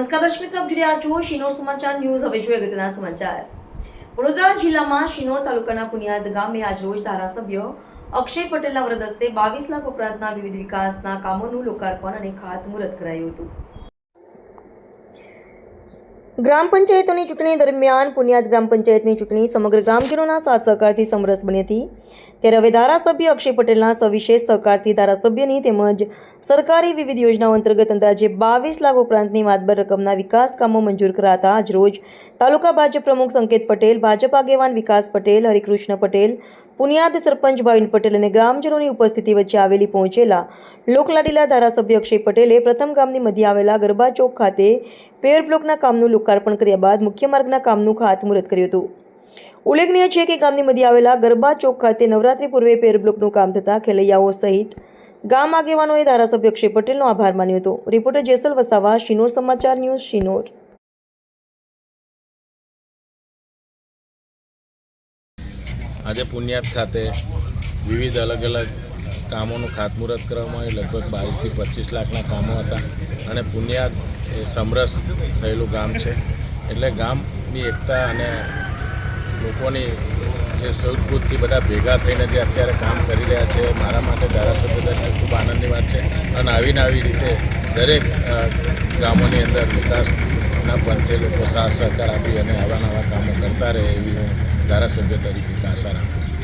દર્શક મિત્રો, આપ જોઈ રહ્યા છો શિનોર સમાચાર ન્યૂઝ. હવે જોઈએ અગત્યના સમાચાર. વડોદરા જિલ્લામાં શિનોર તાલુકાના પુનિયાદ ગામે આજરોજ ધારાસભ્ય અક્ષય પટેલના વ્રત હસ્તે બાવીસ લાખ ઉપરાંતના વિવિધ વિકાસના કામોનું લોકાર્પણ અને ખાતમુહૂર્ત કરાયું હતું. ગ્રામ પંચાયતોની ચૂંટણી દરમિયાન પુનિયાદ ગ્રામ પંચાયતની ચૂંટણી સમગ્ર ગ્રામજનોના સાથ સહકારથી સમરસ બની હતી. ત્યારે હવે ધારાસભ્ય અક્ષય પટેલના સવિશેષ સહકારથી ધારાસભ્યની તેમજ સરકારી વિવિધ યોજનાઓ અંતર્ગત અંદાજે બાવીસ લાખ ઉપરાંતની માતબર રકમના વિકાસ કામો મંજૂર કરાતા આજરોજ તાલુકા ભાજપ પ્રમુખ સંકેત પટેલ, ભાજપ આગેવાન વિકાસ પટેલ, હરિકૃષ્ણ પટેલ, પુનિયાદ સરપંચ ભાવિન પટેલ અને ગ્રામજનોની ઉપસ્થિતિ વચ્ચે આવેલી પહોંચેલા લોકલાડીલા ધારાસભ્ય અક્ષય પટેલે પ્રથમ ગામની મધ્ય આવેલા ગરબા ચોક ખાતે પેર બ્લોકના કામનું લોકાર્પણ કર્યા બાદ મુખ્ય માર્ગના કામનું ખાતમુહૂર્ત કર્યું હતું. ઉલ્લેખનીય છે કે ગામની મધ્ય આવેલા ગરબા ચોક ખાતે નવરાત્રી પૂર્વે પેર બ્લોકનું કામ થતાં ખેલૈયાઓ સહિત ગામ આગેવાનોએ ધારાસભ્ય અક્ષય પટેલનો આભાર માન્યો હતો. રિપોર્ટર જેસલ વસાવા, શિનોર સમાચાર ન્યૂઝ શિનોર. આજે પુન્યાત ખાતે વિવિધ અલગ અલગ કામોનું ખાતમુહૂર્ત કરવામાં આવ્યું. લગભગ બાવીસથી પચીસ લાખના કામો હતા અને પુન્યાદ એ સમરસ થયેલું ગામ છે. એટલે ગામની એકતા અને લોકોની જે સૌજબૂજથી બધા ભેગા થઈને જે અત્યારે કામ કરી રહ્યા છે, મારા માટે ધારાસભ્ય તરીકે ખૂબ આનંદની વાત છે. અને આવીને આવી રીતે દરેક ગામોની અંદર વિકાસના પંથે લોકો સાથ સહકાર આપી અને આવા નવા કામો કરતા રહે એવી હું ધારાસભ્ય તરીકે આશા રાખું છું.